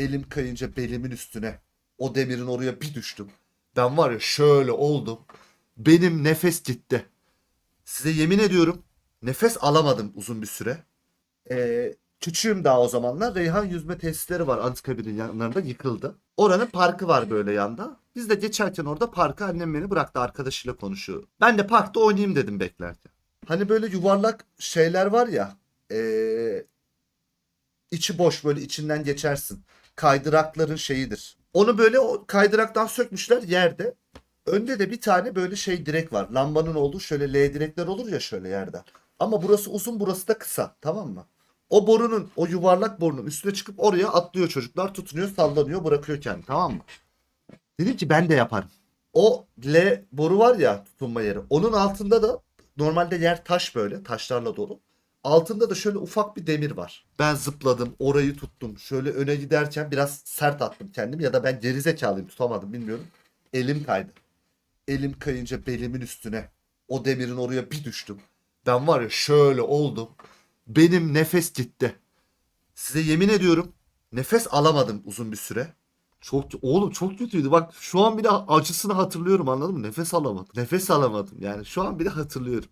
Elim kayınca belimin üstüne. O demirin oraya bir düştüm. Ben var ya şöyle oldum. Benim nefes gitti. Size yemin ediyorum nefes alamadım uzun bir süre. Ee, küçüğüm daha o zamanlar. Reyhan yüzme tesisleri var Anıtkabir'in yanlarında yıkıldı. Oranın parkı var böyle yanda. Biz de geçerken orada parka annem beni bıraktı arkadaşıyla konuşuyor. Ben de parkta oynayayım dedim beklerken. Hani böyle yuvarlak şeyler var ya. Ee, içi boş böyle içinden geçersin. Kaydırakların şeyidir. Onu böyle o kaydıraktan sökmüşler yerde. Önde de bir tane böyle şey direk var. Lambanın olduğu şöyle L direkler olur ya şöyle yerden. Ama burası uzun burası da kısa tamam mı? O borunun o yuvarlak borunun üstüne çıkıp oraya atlıyor çocuklar tutunuyor sallanıyor bırakıyor kendini tamam mı? Dedim ki ben de yaparım. O L boru var ya tutunma yeri. Onun altında da normalde yer taş böyle taşlarla dolu. Altında da şöyle ufak bir demir var. Ben zıpladım, orayı tuttum. Şöyle öne giderken biraz sert attım kendimi ya da ben gerizekalıyım tutamadım bilmiyorum. Elim kaydı. Elim kayınca belimin üstüne. O demirin oraya bir düştüm. Ben var ya şöyle oldum. Benim nefes gitti. Size yemin ediyorum nefes alamadım uzun bir süre. Çok oğlum çok kötüydü. Bak şu an bile acısını hatırlıyorum anladın mı? Nefes alamadım. Nefes alamadım. Yani şu an bile hatırlıyorum.